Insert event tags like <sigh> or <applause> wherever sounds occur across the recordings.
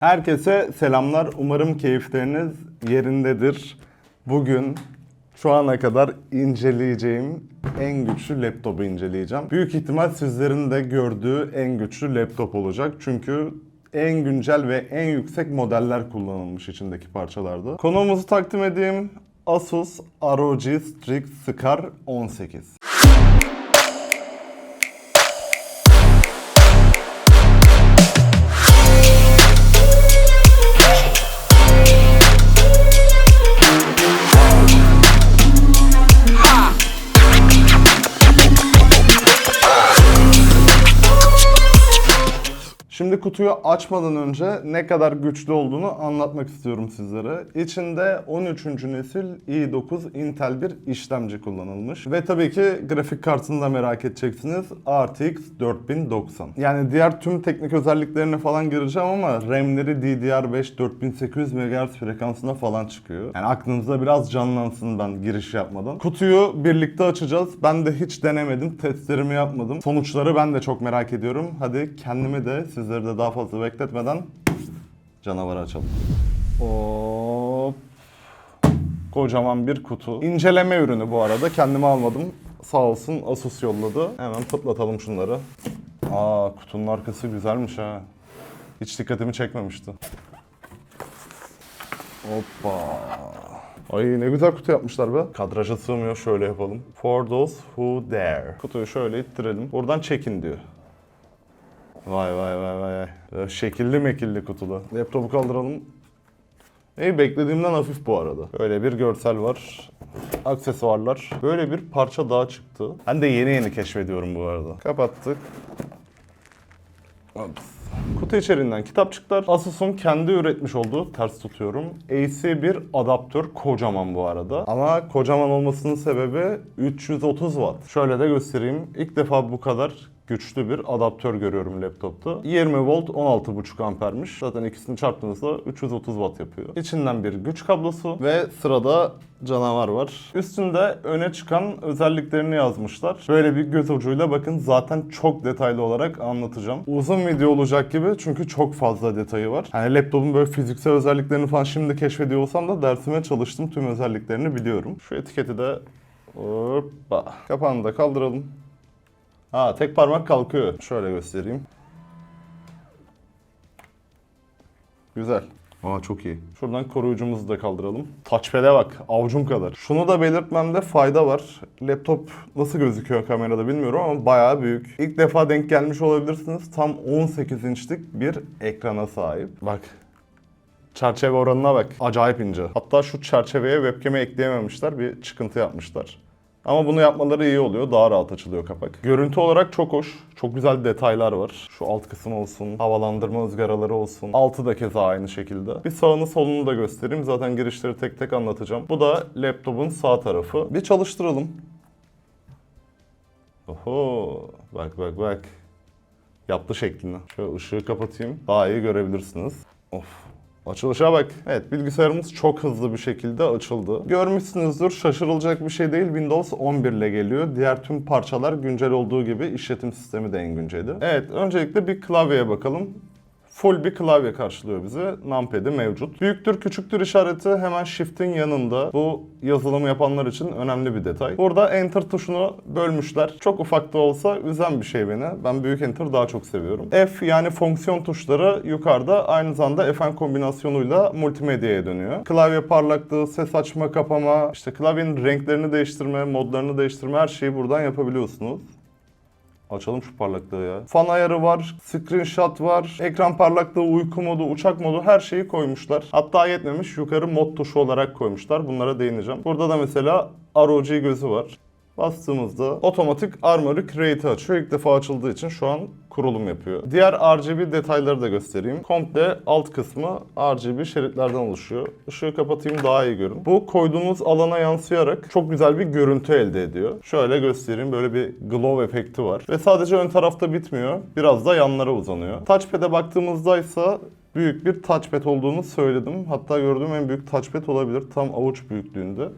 Herkese selamlar. Umarım keyifleriniz yerindedir. Bugün şu ana kadar inceleyeceğim en güçlü laptopu inceleyeceğim. Büyük ihtimal sizlerin de gördüğü en güçlü laptop olacak. Çünkü en güncel ve en yüksek modeller kullanılmış içindeki parçalarda. Konuğumuzu takdim edeyim. Asus ROG Strix Scar 18. Şimdi kutuyu açmadan önce ne kadar güçlü olduğunu anlatmak istiyorum sizlere. İçinde 13. nesil i9 Intel bir işlemci kullanılmış. Ve tabii ki grafik kartını da merak edeceksiniz. RTX 4090. Yani diğer tüm teknik özelliklerine falan gireceğim ama RAM'leri DDR5 4800 MHz frekansına falan çıkıyor. Yani aklınızda biraz canlansın ben giriş yapmadan. Kutuyu birlikte açacağız. Ben de hiç denemedim. Testlerimi yapmadım. Sonuçları ben de çok merak ediyorum. Hadi kendimi de sizleri de daha fazla bekletmeden canavarı açalım. Hop. Kocaman bir kutu. İnceleme ürünü bu arada. Kendime almadım. Sağ olsun Asus yolladı. Hemen pıtlatalım şunları. Aa kutunun arkası güzelmiş ha. Hiç dikkatimi çekmemişti. Hoppa. Ay ne güzel kutu yapmışlar be. Kadraja sığmıyor şöyle yapalım. For those who dare. Kutuyu şöyle ittirelim. Buradan çekin diyor. Vay vay vay vay. Şekilli mekilli kutulu. Laptopu kaldıralım. İyi beklediğimden hafif bu arada. Böyle bir görsel var. Aksesuarlar. Böyle bir parça daha çıktı. Ben de yeni yeni keşfediyorum bu arada. Kapattık. Ops. Kutu içeriğinden kitapçıklar. Asus'un kendi üretmiş olduğu ters tutuyorum. AC bir adaptör kocaman bu arada. Ama kocaman olmasının sebebi 330 watt. Şöyle de göstereyim. İlk defa bu kadar güçlü bir adaptör görüyorum laptopta. 20 volt 16,5 ampermiş. Zaten ikisini çarptığınızda 330 watt yapıyor. İçinden bir güç kablosu ve sırada canavar var. Üstünde öne çıkan özelliklerini yazmışlar. Böyle bir göz ucuyla bakın zaten çok detaylı olarak anlatacağım. Uzun video olacak gibi çünkü çok fazla detayı var. Hani laptopun böyle fiziksel özelliklerini falan şimdi keşfediyor olsam da dersime çalıştım tüm özelliklerini biliyorum. Şu etiketi de hoppa. Kapağını da kaldıralım. Ha tek parmak kalkıyor. Şöyle göstereyim. Güzel. Aa çok iyi. Şuradan koruyucumuzu da kaldıralım. Touchpad'e bak. Avucum kadar. Şunu da belirtmemde fayda var. Laptop nasıl gözüküyor kamerada bilmiyorum ama bayağı büyük. İlk defa denk gelmiş olabilirsiniz. Tam 18 inçlik bir ekrana sahip. Bak. Çerçeve oranına bak. Acayip ince. Hatta şu çerçeveye webcam'i ekleyememişler. Bir çıkıntı yapmışlar. Ama bunu yapmaları iyi oluyor. Daha rahat açılıyor kapak. Görüntü olarak çok hoş. Çok güzel detaylar var. Şu alt kısım olsun, havalandırma ızgaraları olsun. Altı da keza aynı şekilde. Bir sağını solunu da göstereyim. Zaten girişleri tek tek anlatacağım. Bu da laptopun sağ tarafı. Bir çalıştıralım. Oho. Bak bak bak. Yaptı şeklini. Şöyle ışığı kapatayım. Daha iyi görebilirsiniz. Of. Açılışa bak. Evet bilgisayarımız çok hızlı bir şekilde açıldı. Görmüşsünüzdür şaşırılacak bir şey değil. Windows 11 ile geliyor. Diğer tüm parçalar güncel olduğu gibi işletim sistemi de en günceli. Evet öncelikle bir klavyeye bakalım. Full bir klavye karşılıyor bizi. Numpad'i mevcut. Büyüktür küçüktür işareti hemen shift'in yanında. Bu yazılımı yapanlar için önemli bir detay. Burada enter tuşunu bölmüşler. Çok ufak da olsa üzen bir şey beni. Ben büyük enter daha çok seviyorum. F yani fonksiyon tuşları yukarıda aynı zamanda FN kombinasyonuyla multimedyaya dönüyor. Klavye parlaklığı, ses açma, kapama, işte klavyenin renklerini değiştirme, modlarını değiştirme her şeyi buradan yapabiliyorsunuz. Açalım şu parlaklığı ya. Fan ayarı var, screenshot var, ekran parlaklığı, uyku modu, uçak modu her şeyi koymuşlar. Hatta yetmemiş yukarı mod tuşu olarak koymuşlar. Bunlara değineceğim. Burada da mesela ROG gözü var. Bastığımızda otomatik Armory Create'i açıyor. İlk defa açıldığı için şu an kurulum yapıyor. Diğer RGB detayları da göstereyim. Komple alt kısmı RGB şeritlerden oluşuyor. Işığı kapatayım daha iyi görün. Bu koyduğunuz alana yansıyarak çok güzel bir görüntü elde ediyor. Şöyle göstereyim. Böyle bir glow efekti var. Ve sadece ön tarafta bitmiyor. Biraz da yanlara uzanıyor. Touchpad'e baktığımızda ise büyük bir touchpad olduğunu söyledim. Hatta gördüğüm en büyük touchpad olabilir. Tam avuç büyüklüğünde.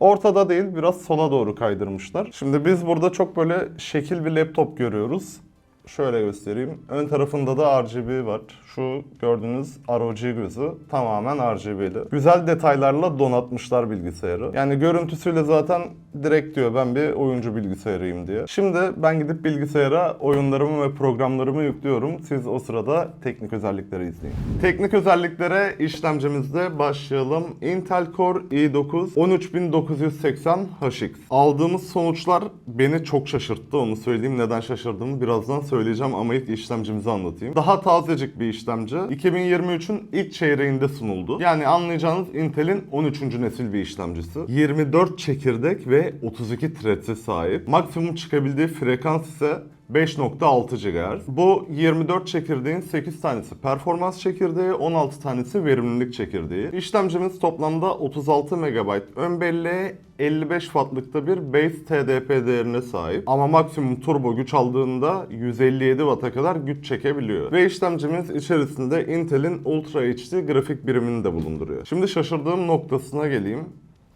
Ortada değil biraz sola doğru kaydırmışlar. Şimdi biz burada çok böyle şekil bir laptop görüyoruz. Şöyle göstereyim. Ön tarafında da RGB var. Şu gördüğünüz ROG gözü tamamen RGB'li. Güzel detaylarla donatmışlar bilgisayarı. Yani görüntüsüyle zaten direkt diyor ben bir oyuncu bilgisayarıyım diye. Şimdi ben gidip bilgisayara oyunlarımı ve programlarımı yüklüyorum. Siz o sırada teknik özellikleri izleyin. Teknik özelliklere işlemcimizde başlayalım. Intel Core i9 13980 HX. Aldığımız sonuçlar beni çok şaşırttı. Onu söyleyeyim. Neden şaşırdığımı birazdan söyleyeceğim ama ilk işlemcimizi anlatayım. Daha tazecik bir işlemci. 2023'ün ilk çeyreğinde sunuldu. Yani anlayacağınız Intel'in 13. nesil bir işlemcisi. 24 çekirdek ve 32 thread'e sahip. Maksimum çıkabildiği frekans ise 5.6 GHz. Bu 24 çekirdeğin 8 tanesi performans çekirdeği, 16 tanesi verimlilik çekirdeği. İşlemcimiz toplamda 36 MB ön belleğe 55 wattlıkta bir base TDP değerine sahip. Ama maksimum turbo güç aldığında 157 Watt'a kadar güç çekebiliyor. Ve işlemcimiz içerisinde Intel'in Ultra HD grafik birimini de bulunduruyor. Şimdi şaşırdığım noktasına geleyim.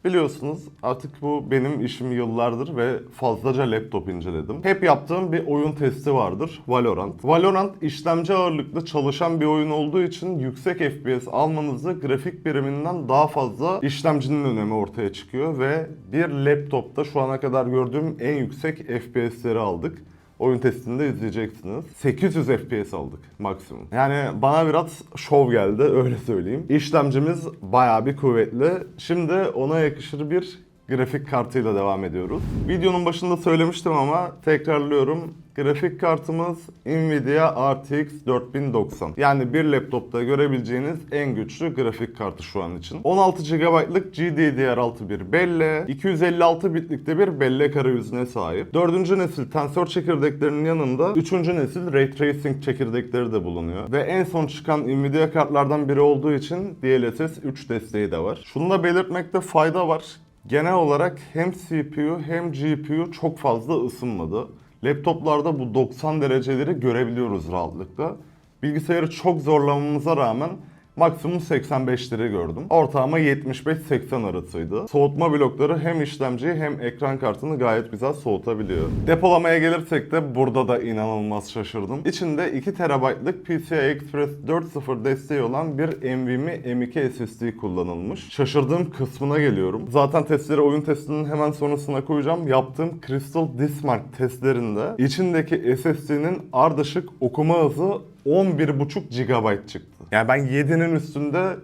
Biliyorsunuz artık bu benim işim yıllardır ve fazlaca laptop inceledim. Hep yaptığım bir oyun testi vardır. Valorant. Valorant işlemci ağırlıklı çalışan bir oyun olduğu için yüksek FPS almanızda grafik biriminden daha fazla işlemcinin önemi ortaya çıkıyor ve bir laptopta şu ana kadar gördüğüm en yüksek FPS'leri aldık. Oyun testinde izleyeceksiniz. 800 FPS aldık maksimum. Yani bana biraz şov geldi <laughs> öyle söyleyeyim. İşlemcimiz bayağı bir kuvvetli. Şimdi ona yakışır bir grafik kartıyla devam ediyoruz. Videonun başında söylemiştim ama tekrarlıyorum. Grafik kartımız Nvidia RTX 4090. Yani bir laptopta görebileceğiniz en güçlü grafik kartı şu an için. 16 GB'lık GDDR6 bir belle, 256 bitlikte bir bellek arayüzüne sahip. 4. nesil tensör çekirdeklerinin yanında 3. nesil Ray Tracing çekirdekleri de bulunuyor. Ve en son çıkan Nvidia kartlardan biri olduğu için DLSS 3 desteği de var. Şunu da belirtmekte fayda var. Genel olarak hem CPU hem GPU çok fazla ısınmadı. Laptoplarda bu 90 dereceleri görebiliyoruz rahatlıkla. Bilgisayarı çok zorlamamıza rağmen maksimum 85'leri gördüm. Ortalama 75-80 arasıydı. Soğutma blokları hem işlemciyi hem ekran kartını gayet güzel soğutabiliyor. Depolamaya gelirsek de burada da inanılmaz şaşırdım. İçinde 2 TB'lık PCI Express 4.0 desteği olan bir NVMe M2 SSD kullanılmış. Şaşırdığım kısmına geliyorum. Zaten testleri oyun testinin hemen sonrasına koyacağım. Yaptığım Crystal Dismark testlerinde içindeki SSD'nin ardışık okuma hızı 11.5 GB çıktı. Yani ben 7'nin üstünde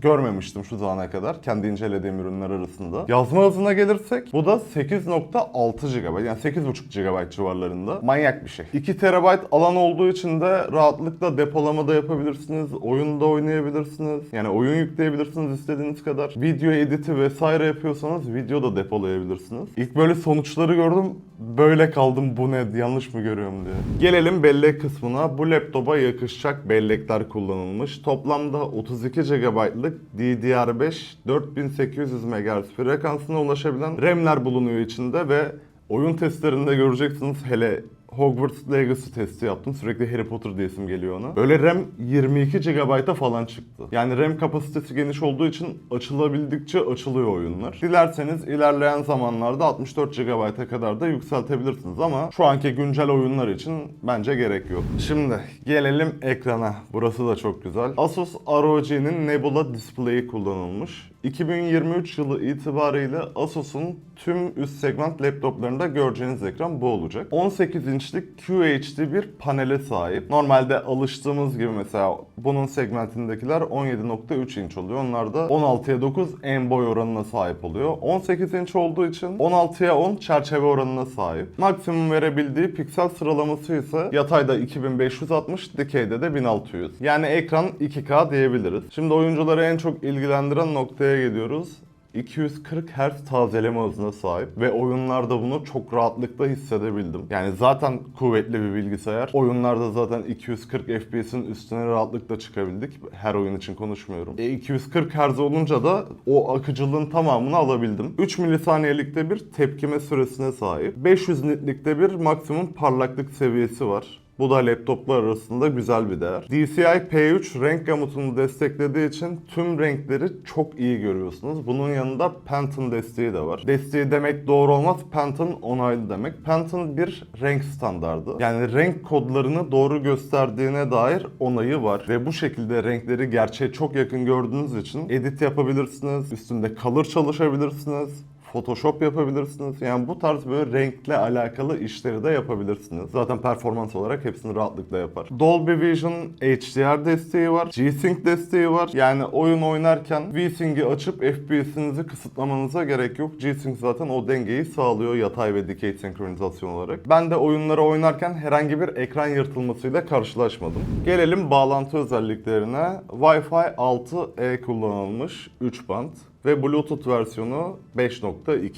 görmemiştim şu zamana kadar kendi incelediğim ürünler arasında. Yazma hızına gelirsek bu da 8.6 GB yani 8.5 GB civarlarında. Manyak bir şey. 2 TB alan olduğu için de rahatlıkla depolamada yapabilirsiniz, oyunda oynayabilirsiniz. Yani oyun yükleyebilirsiniz istediğiniz kadar. Video editi vesaire yapıyorsanız video da depolayabilirsiniz. İlk böyle sonuçları gördüm. Böyle kaldım bu ne yanlış mı görüyorum diye. Gelelim bellek kısmına. Bu laptopa yakışacak bellekler kullanılmış. Toplamda 32 GB'lık DDR5 4800 MHz frekansına ulaşabilen RAM'ler bulunuyor içinde ve oyun testlerinde göreceksiniz hele Hogwarts Legacy testi yaptım. Sürekli Harry Potter diyesim geliyor ona. Böyle RAM 22 GB'a falan çıktı. Yani RAM kapasitesi geniş olduğu için açılabildikçe açılıyor oyunlar. Dilerseniz ilerleyen zamanlarda 64 GB'a kadar da yükseltebilirsiniz ama şu anki güncel oyunlar için bence gerek yok. Şimdi gelelim ekrana. Burası da çok güzel. Asus ROG'nin Nebula Display'i kullanılmış. 2023 yılı itibariyle Asus'un tüm üst segment laptoplarında göreceğiniz ekran bu olacak. 18 inçlik QHD bir panele sahip. Normalde alıştığımız gibi mesela bunun segmentindekiler 17.3 inç oluyor. Onlar da 16'ya 9 en boy oranına sahip oluyor. 18 inç olduğu için 16'ya 10 çerçeve oranına sahip. Maksimum verebildiği piksel sıralaması ise yatayda 2560, dikeyde de 1600. Yani ekran 2K diyebiliriz. Şimdi oyuncuları en çok ilgilendiren noktaya geliyoruz. 240 Hz tazeleme hızına sahip ve oyunlarda bunu çok rahatlıkla hissedebildim. Yani zaten kuvvetli bir bilgisayar. Oyunlarda zaten 240 FPS'in üstüne rahatlıkla çıkabildik. Her oyun için konuşmuyorum. E 240 Hz olunca da o akıcılığın tamamını alabildim. 3 milisaniyelikte bir tepkime süresine sahip. 500 nitlikte bir maksimum parlaklık seviyesi var. Bu da laptoplar arasında güzel bir değer. DCI P3 renk gamutunu desteklediği için tüm renkleri çok iyi görüyorsunuz. Bunun yanında Pantone desteği de var. Desteği demek doğru olmaz. Pantone onaylı demek. Pantone bir renk standardı. Yani renk kodlarını doğru gösterdiğine dair onayı var. Ve bu şekilde renkleri gerçeğe çok yakın gördüğünüz için edit yapabilirsiniz. Üstünde color çalışabilirsiniz. Photoshop yapabilirsiniz. Yani bu tarz böyle renkle alakalı işleri de yapabilirsiniz. Zaten performans olarak hepsini rahatlıkla yapar. Dolby Vision HDR desteği var. G-Sync desteği var. Yani oyun oynarken V-Sync'i açıp FPS'inizi kısıtlamanıza gerek yok. G-Sync zaten o dengeyi sağlıyor yatay ve dikey senkronizasyon olarak. Ben de oyunları oynarken herhangi bir ekran yırtılmasıyla karşılaşmadım. Gelelim bağlantı özelliklerine. Wi-Fi 6E kullanılmış 3 band ve Bluetooth versiyonu 5.2.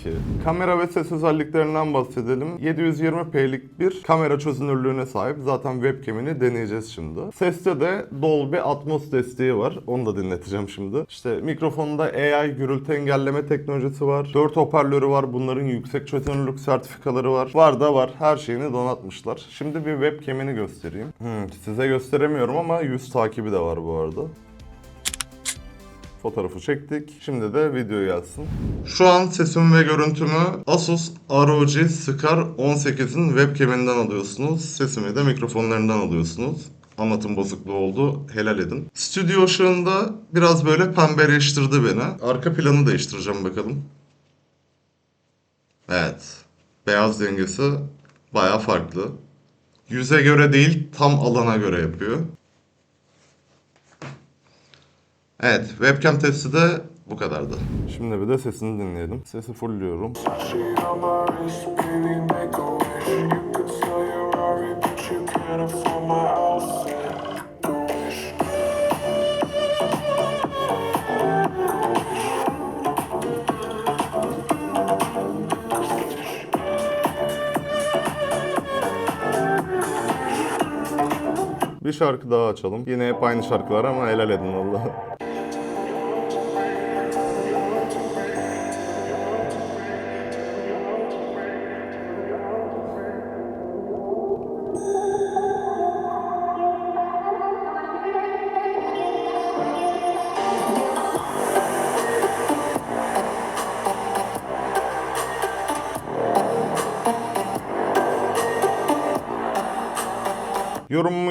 Kamera ve ses özelliklerinden bahsedelim. 720p'lik bir kamera çözünürlüğüne sahip. Zaten webcam'ini deneyeceğiz şimdi. Seste de Dolby Atmos desteği var. Onu da dinleteceğim şimdi. İşte mikrofonunda AI gürültü engelleme teknolojisi var. 4 hoparlörü var. Bunların yüksek çözünürlük sertifikaları var. Var da var. Her şeyini donatmışlar. Şimdi bir webcam'ini göstereyim. Hmm, size gösteremiyorum ama yüz takibi de var bu arada. Fotoğrafı çektik. Şimdi de video gelsin. Şu an sesimi ve görüntümü Asus ROG Scar 18'in webcam'inden alıyorsunuz. Sesimi de mikrofonlarından alıyorsunuz. Anlatım bozukluğu oldu. Helal edin. Stüdyo ışığında biraz böyle pembeleştirdi beni. Arka planı değiştireceğim bakalım. Evet. Beyaz dengesi baya farklı. Yüze göre değil, tam alana göre yapıyor. Evet, webcam testi de bu kadardı. Şimdi bir de sesini dinleyelim. Sesi wish. Bir şarkı daha açalım. Yine hep aynı şarkılar ama helal edin Allah.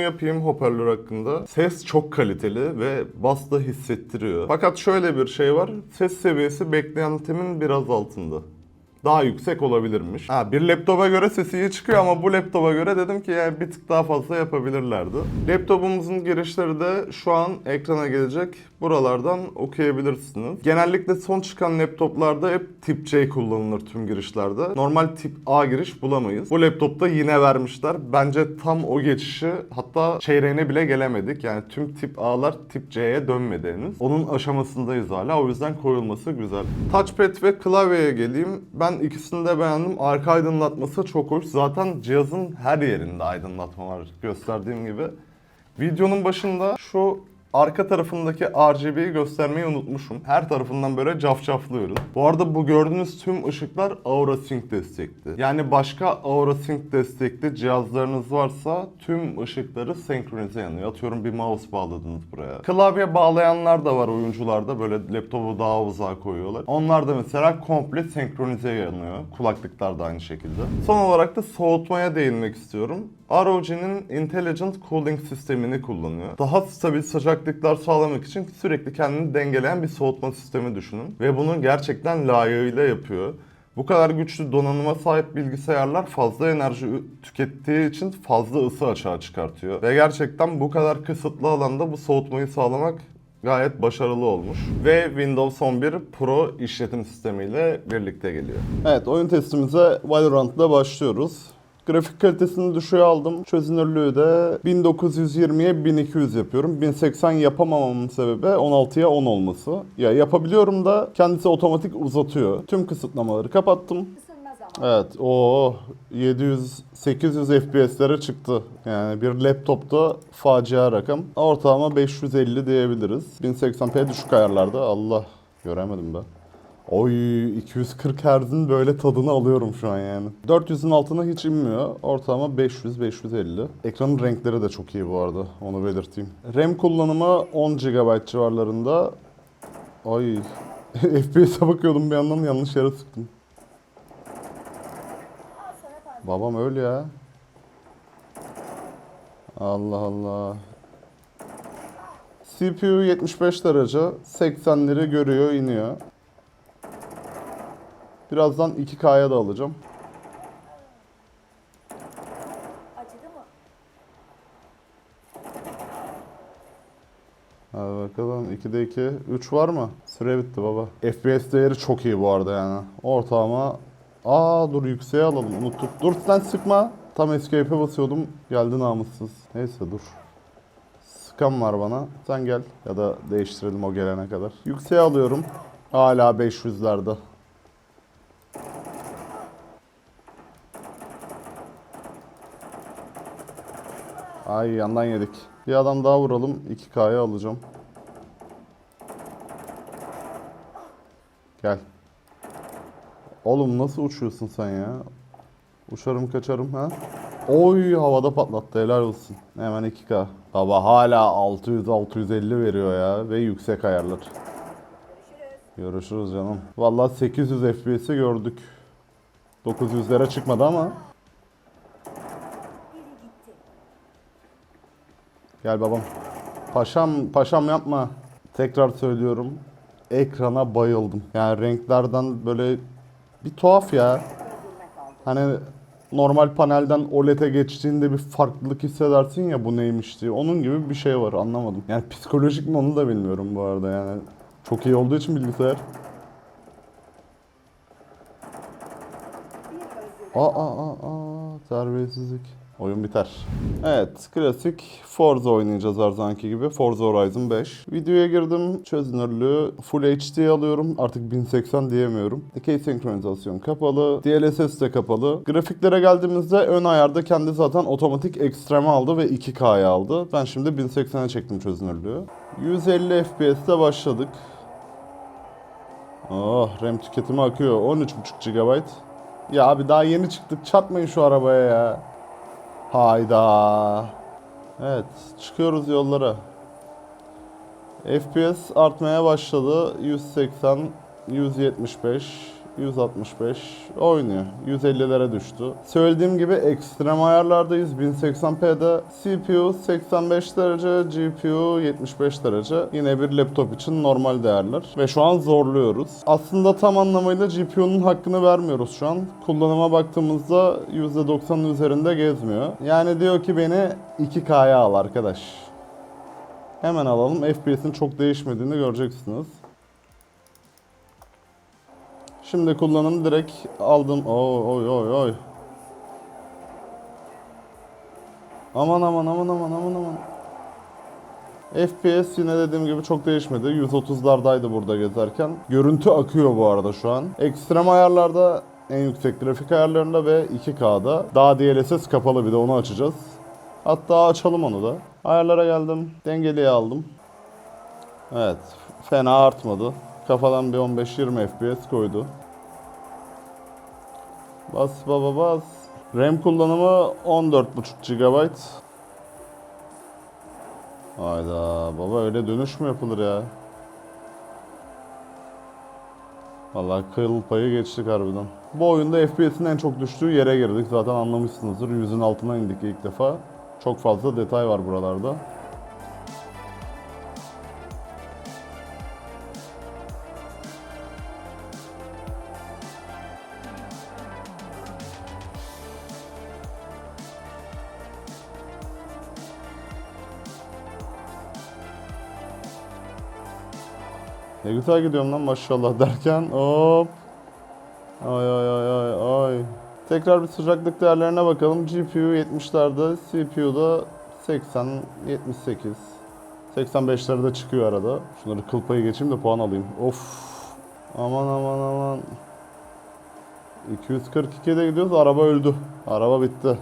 Yapayım hoparlör hakkında. Ses çok kaliteli ve bas da hissettiriyor. Fakat şöyle bir şey var. Ses seviyesi beklentimin biraz altında. Daha yüksek olabilirmiş. Ha, bir laptopa göre sesi iyi çıkıyor ama bu laptopa göre dedim ki yani bir tık daha fazla yapabilirlerdi. Laptopumuzun girişleri de şu an ekrana gelecek. Buralardan okuyabilirsiniz. Genellikle son çıkan laptoplarda hep tip C kullanılır tüm girişlerde. Normal tip A giriş bulamayız. Bu laptopta yine vermişler. Bence tam o geçişi hatta çeyreğine bile gelemedik. Yani tüm tip A'lar tip C'ye dönmedi. Onun aşamasındayız hala. O yüzden koyulması güzel. Touchpad ve klavyeye geleyim. Ben ikisini de beğendim. Arka aydınlatması çok hoş. Zaten cihazın her yerinde aydınlatma var gösterdiğim gibi. Videonun başında şu arka tarafındaki RGB'yi göstermeyi unutmuşum. Her tarafından böyle cafcaflıyorum. Bu arada bu gördüğünüz tüm ışıklar Aura Sync destekli. Yani başka Aura Sync destekli cihazlarınız varsa tüm ışıkları senkronize yanıyor. Atıyorum bir mouse bağladınız buraya. Klavye bağlayanlar da var oyuncularda. Böyle laptopu daha uzağa koyuyorlar. Onlar da mesela komple senkronize yanıyor. Kulaklıklar da aynı şekilde. Son olarak da soğutmaya değinmek istiyorum. ROG'nin Intelligent Cooling sistemini kullanıyor. Daha stabil sıcaklıklar sağlamak için sürekli kendini dengeleyen bir soğutma sistemi düşünün. Ve bunu gerçekten layığıyla yapıyor. Bu kadar güçlü donanıma sahip bilgisayarlar fazla enerji tükettiği için fazla ısı açığa çıkartıyor. Ve gerçekten bu kadar kısıtlı alanda bu soğutmayı sağlamak gayet başarılı olmuş. Ve Windows 11 Pro işletim sistemiyle birlikte geliyor. Evet oyun testimize Valorant'la başlıyoruz. Grafik kalitesini düşüğe aldım. Çözünürlüğü de 1920'ye 1200 yapıyorum. 1080 yapamamamın sebebi 16'ya 10 olması. Ya yapabiliyorum da kendisi otomatik uzatıyor. Tüm kısıtlamaları kapattım. Evet, o 700 800 FPS'lere çıktı. Yani bir laptopta facia rakam. Ortalama 550 diyebiliriz. 1080p düşük ayarlarda. Allah göremedim ben. Oy 240 Hz'in böyle tadını alıyorum şu an yani. 400'ün altına hiç inmiyor. Ortalama 500-550. Ekranın renkleri de çok iyi bu arada. Onu belirteyim. RAM kullanımı 10 GB civarlarında. Ay <laughs> FPS'e bakıyordum bir yandan yanlış yere sıktım. Babam öyle ya. Allah Allah. CPU 75 derece. 80'leri görüyor, iniyor. Birazdan 2K'ya da alacağım. Acıdı mı? Hadi bakalım 2'de 2. 3 var mı? Süre bitti baba. FPS değeri çok iyi bu arada yani. Ortalama... Aa dur yükseğe alalım unuttuk. Dur sen sıkma. Tam escape'e basıyordum. Geldi namussuz. Neyse dur. Sıkan var bana. Sen gel. Ya da değiştirelim o gelene kadar. Yükseğe alıyorum. Hala 500'lerde. Ay yandan yedik. Bir adam daha vuralım. 2K'ya alacağım. Gel. Oğlum nasıl uçuyorsun sen ya? Uçarım kaçarım ha? Oy havada patlattı helal olsun. Hemen 2K. Baba hala 600-650 veriyor ya ve yüksek ayarlar. Görüşürüz canım. Vallahi 800 FPS'i gördük. 900'lere çıkmadı ama. Biri gitti. Gel babam. Paşam, paşam yapma. Tekrar söylüyorum. Ekrana bayıldım. Yani renklerden böyle bir tuhaf ya. Hani normal panelden OLED'e geçtiğinde bir farklılık hissedersin ya bu neymiş diye. Onun gibi bir şey var anlamadım. Yani psikolojik mi onu da bilmiyorum bu arada yani. Çok iyi olduğu için bilgisayar. Aa aa aa aa terbiyesizlik. Oyun biter. Evet, klasik Forza oynayacağız her zamanki gibi. Forza Horizon 5. Videoya girdim. Çözünürlüğü Full HD alıyorum. Artık 1080 diyemiyorum. Dikey senkronizasyon kapalı. DLSS de kapalı. Grafiklere geldiğimizde ön ayarda kendi zaten otomatik ekstreme aldı ve 2K'ya aldı. Ben şimdi 1080'e çektim çözünürlüğü. 150 FPS'te başladık. Oh, RAM tüketimi akıyor. 13.5 GB. Ya abi daha yeni çıktık. Çatmayın şu arabaya ya. Hayda. Evet, çıkıyoruz yollara. FPS artmaya başladı. 180, 175, 165 oynuyor. 150'lere düştü. Söylediğim gibi ekstrem ayarlardayız. 1080p'de CPU 85 derece, GPU 75 derece. Yine bir laptop için normal değerler. Ve şu an zorluyoruz. Aslında tam anlamıyla GPU'nun hakkını vermiyoruz şu an. Kullanıma baktığımızda %90'ın üzerinde gezmiyor. Yani diyor ki beni 2K'ya al arkadaş. Hemen alalım. FPS'in çok değişmediğini göreceksiniz. Şimdi kullanım direkt aldım. Oy oy oy oy. Aman aman aman aman aman aman. FPS yine dediğim gibi çok değişmedi. 130'lardaydı burada gezerken. Görüntü akıyor bu arada şu an. Ekstrem ayarlarda en yüksek grafik ayarlarında ve 2K'da. Daha DLSS kapalı bir de onu açacağız. Hatta açalım onu da. Ayarlara geldim. Dengeliye aldım. Evet. Fena artmadı. Kafadan bir 15-20 FPS koydu. Bas baba bas. RAM kullanımı 14.5 GB. Hayda baba öyle dönüş mü yapılır ya? Vallahi kıl payı geçtik harbiden. Bu oyunda FPS'in en çok düştüğü yere girdik. Zaten anlamışsınızdır. Yüzün altına indik ilk defa. Çok fazla detay var buralarda. Ne güzel gidiyorum lan maşallah derken hop. Ay ay ay ay ay. Tekrar bir sıcaklık değerlerine bakalım. GPU 70'lerde, CPU'da 80, 78. 85'lerde çıkıyor arada. Şunları kıl payı geçeyim de puan alayım. Of. Aman aman aman. 242'de gidiyoruz. Araba öldü. Araba bitti.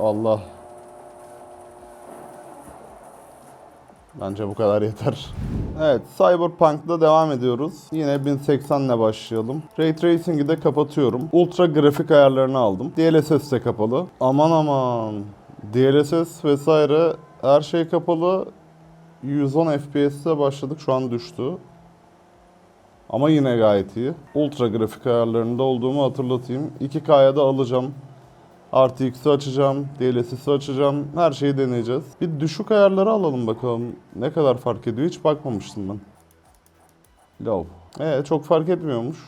Allah. Bence bu kadar yeter. Evet, Cyberpunk'da devam ediyoruz. Yine 1080 ile başlayalım. Ray Tracing'i de kapatıyorum. Ultra grafik ayarlarını aldım. DLSS de kapalı. Aman aman. DLSS vesaire her şey kapalı. 110 FPS'te başladık. Şu an düştü. Ama yine gayet iyi. Ultra grafik ayarlarında olduğumu hatırlatayım. 2K'ya da alacağım. RTX'i açacağım, DLSS'i açacağım. Her şeyi deneyeceğiz. Bir düşük ayarları alalım bakalım. Ne kadar fark ediyor hiç bakmamıştım ben. Low. Ee çok fark etmiyormuş.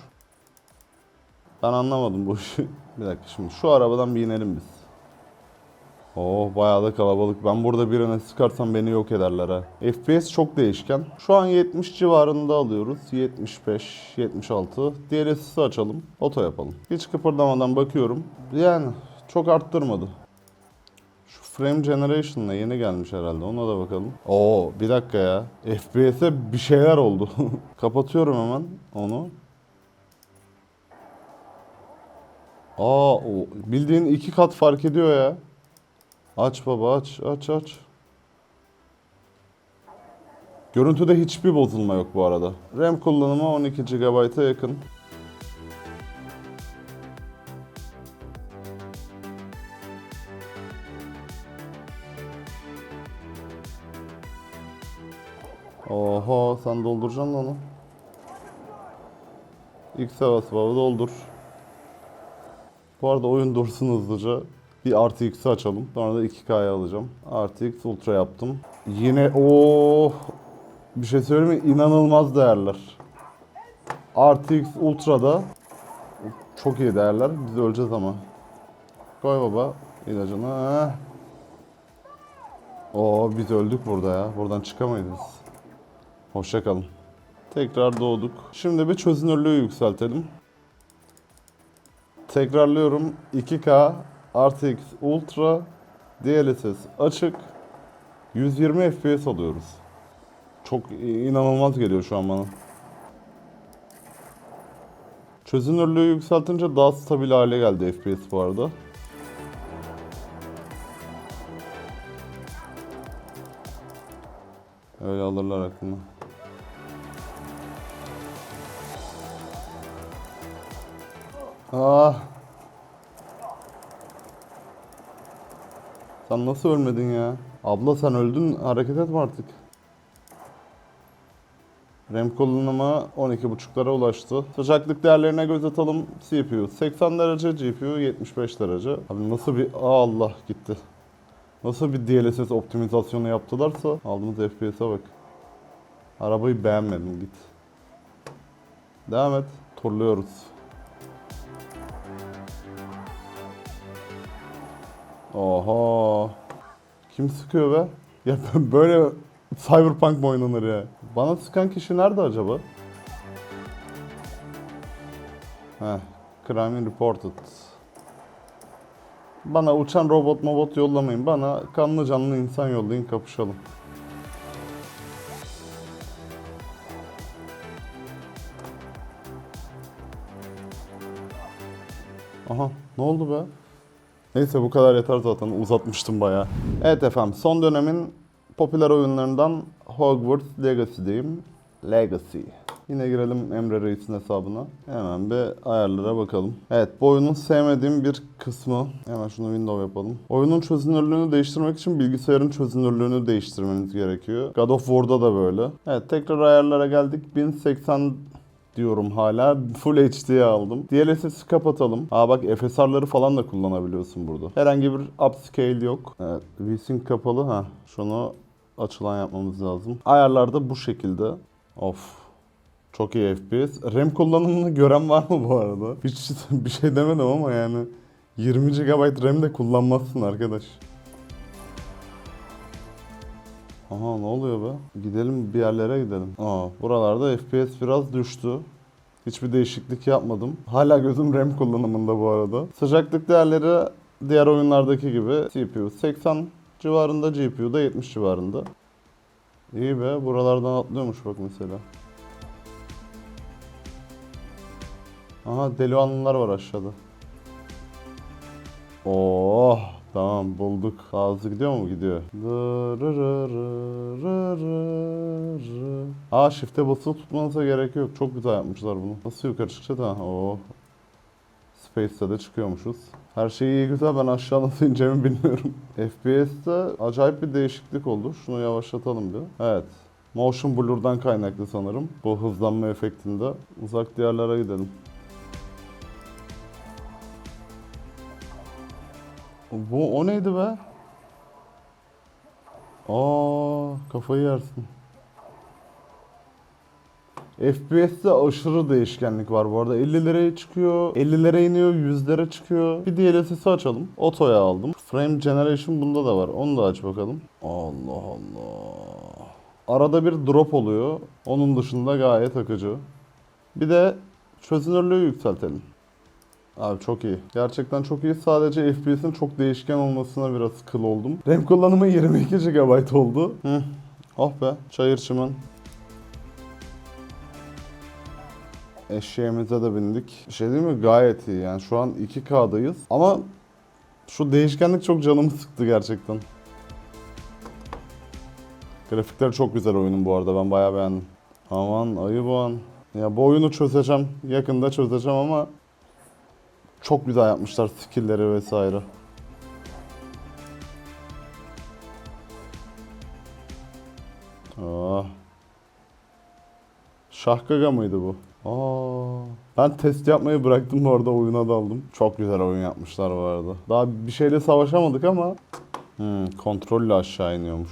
Ben anlamadım bu işi. <laughs> Bir dakika şimdi şu arabadan bir inelim biz. Oh bayağı da kalabalık. Ben burada birine sıkarsam beni yok ederler ha. FPS çok değişken. Şu an 70 civarında alıyoruz. 75, 76. DLSS'i açalım. Oto yapalım. Hiç kıpırdamadan bakıyorum. Yani çok arttırmadı. Şu frame generation'la yeni gelmiş herhalde. Ona da bakalım. Oo bir dakika ya. FPS'e bir şeyler oldu. <laughs> Kapatıyorum hemen onu. Aa o bildiğin iki kat fark ediyor ya. Aç baba aç aç aç. Görüntüde hiçbir bozulma yok bu arada. RAM kullanımı 12 GB'a yakın. Oha sen dolduracaksın lan onu. X'e bas baba doldur. Bu arada oyun dursun hızlıca. Bir RTX'i açalım. Sonra da 2K'ya alacağım. RTX Ultra yaptım. Yine o bir şey söyleyeyim mi? İnanılmaz değerler. RTX Ultra'da çok iyi değerler. Biz öleceğiz ama. Koy baba ilacını. Oo biz öldük burada ya. Buradan çıkamayız biz. Hoşça kalın. Tekrar doğduk. Şimdi bir çözünürlüğü yükseltelim. Tekrarlıyorum. 2K RTX Ultra DLSS açık 120 FPS alıyoruz. Çok inanılmaz geliyor şu an bana. Çözünürlüğü yükseltince daha stabil hale geldi FPS bu arada. Öyle alırlar aklına. Ah. Sen nasıl ölmedin ya? Abla sen öldün hareket etme artık. RAM kullanımı 12.5'lara ulaştı. Sıcaklık değerlerine göz atalım. CPU 80 derece, GPU 75 derece. Abi nasıl bir... Aa Allah gitti. Nasıl bir DLSS optimizasyonu yaptılarsa aldığımız FPS'e bak. Arabayı beğenmedim git. Devam et. Turluyoruz. Oha. Kim sıkıyor be? Ya böyle Cyberpunk mı oynanır ya? Bana sıkan kişi nerede acaba? Heh. Crime reported. Bana uçan robot mobot yollamayın. Bana kanlı canlı insan yollayın kapışalım. Aha ne oldu be? Neyse bu kadar yeter zaten uzatmıştım bayağı. Evet efendim son dönemin popüler oyunlarından Hogwarts Legacy'deyim. Legacy. Yine girelim Emre Reis'in hesabına. Hemen bir ayarlara bakalım. Evet bu oyunun sevmediğim bir kısmı. Hemen şunu window yapalım. Oyunun çözünürlüğünü değiştirmek için bilgisayarın çözünürlüğünü değiştirmeniz gerekiyor. God of War'da da böyle. Evet tekrar ayarlara geldik. 1080 diyorum hala. Full HD'ye aldım. DLSS'i kapatalım. Aa bak FSR'ları falan da kullanabiliyorsun burada. Herhangi bir upscale yok. Evet. VSync kapalı. ha. Şunu açılan yapmamız lazım. Ayarlarda bu şekilde. Of. Çok iyi FPS. RAM kullanımını gören var mı bu arada? Hiç <laughs> bir şey demedim ama yani 20 GB RAM de kullanmazsın arkadaş. Aha ne oluyor be? Gidelim bir yerlere gidelim. Aa buralarda FPS biraz düştü. Hiçbir değişiklik yapmadım. Hala gözüm RAM kullanımında bu arada. Sıcaklık değerleri diğer oyunlardaki gibi CPU 80 civarında, GPU da 70 civarında. İyi be buralardan atlıyormuş bak mesela. Aha deli anılar var aşağıda. Oh Tamam bulduk. Ağzı gidiyor mu? Gidiyor. Aa shift'e basılı tutmanıza gerek yok. Çok güzel yapmışlar bunu. Nasıl yukarı çıkacak ha? Oo. Space'te de çıkıyormuşuz. Her şey iyi güzel ben aşağı nasıl ineceğimi bilmiyorum. <laughs> FPS'te acayip bir değişiklik oldu. Şunu yavaşlatalım bir. Evet. Motion blur'dan kaynaklı sanırım. Bu hızlanma efektinde. Uzak diyarlara gidelim. Bu o neydi be? Aa kafayı yersin. FPS'te aşırı değişkenlik var bu arada. 50'lere çıkıyor, 50'lere iniyor, 100'lere çıkıyor. Bir DLSS'i açalım. Oto'ya aldım. Frame Generation bunda da var. Onu da aç bakalım. Allah Allah. Arada bir drop oluyor. Onun dışında gayet akıcı. Bir de çözünürlüğü yükseltelim. Abi çok iyi. Gerçekten çok iyi. Sadece FPS'in çok değişken olmasına biraz kıl oldum. RAM kullanımı <laughs> 22 GB oldu. Hı. Oh be. Çayır çimen. Eşeğimize de bindik. Bir şey değil mi? Gayet iyi. Yani şu an 2K'dayız. Ama şu değişkenlik çok canımı sıktı gerçekten. Grafikler çok güzel oyunun bu arada. Ben bayağı beğendim. Aman ayı bu an. Ya bu oyunu çözeceğim. Yakında çözeceğim ama çok güzel yapmışlar skill'leri vesaire. Aa. Şahgaga mıydı bu? Aa. Ben test yapmayı bıraktım bu arada oyuna daldım. Çok güzel oyun yapmışlar bu arada. Daha bir şeyle savaşamadık ama hmm, kontrolle aşağı iniyormuş.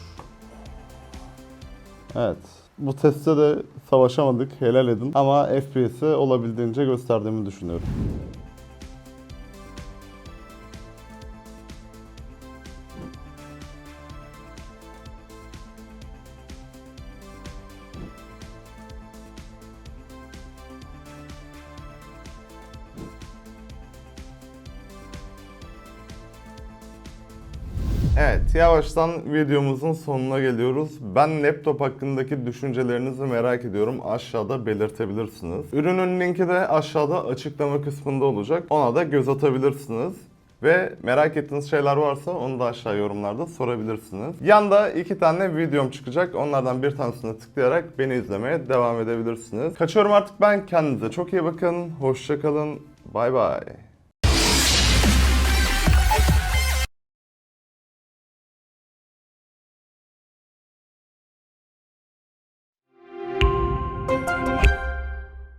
Evet. Bu testte de savaşamadık. Helal edin. Ama FPS'i olabildiğince gösterdiğimi düşünüyorum. Evet, yavaştan videomuzun sonuna geliyoruz. Ben laptop hakkındaki düşüncelerinizi merak ediyorum. Aşağıda belirtebilirsiniz. Ürünün linki de aşağıda açıklama kısmında olacak. Ona da göz atabilirsiniz. Ve merak ettiğiniz şeyler varsa onu da aşağı yorumlarda sorabilirsiniz. Yanda iki tane videom çıkacak. Onlardan bir tanesine tıklayarak beni izlemeye devam edebilirsiniz. Kaçıyorum artık ben. Kendinize çok iyi bakın. Hoşçakalın. Bay bay.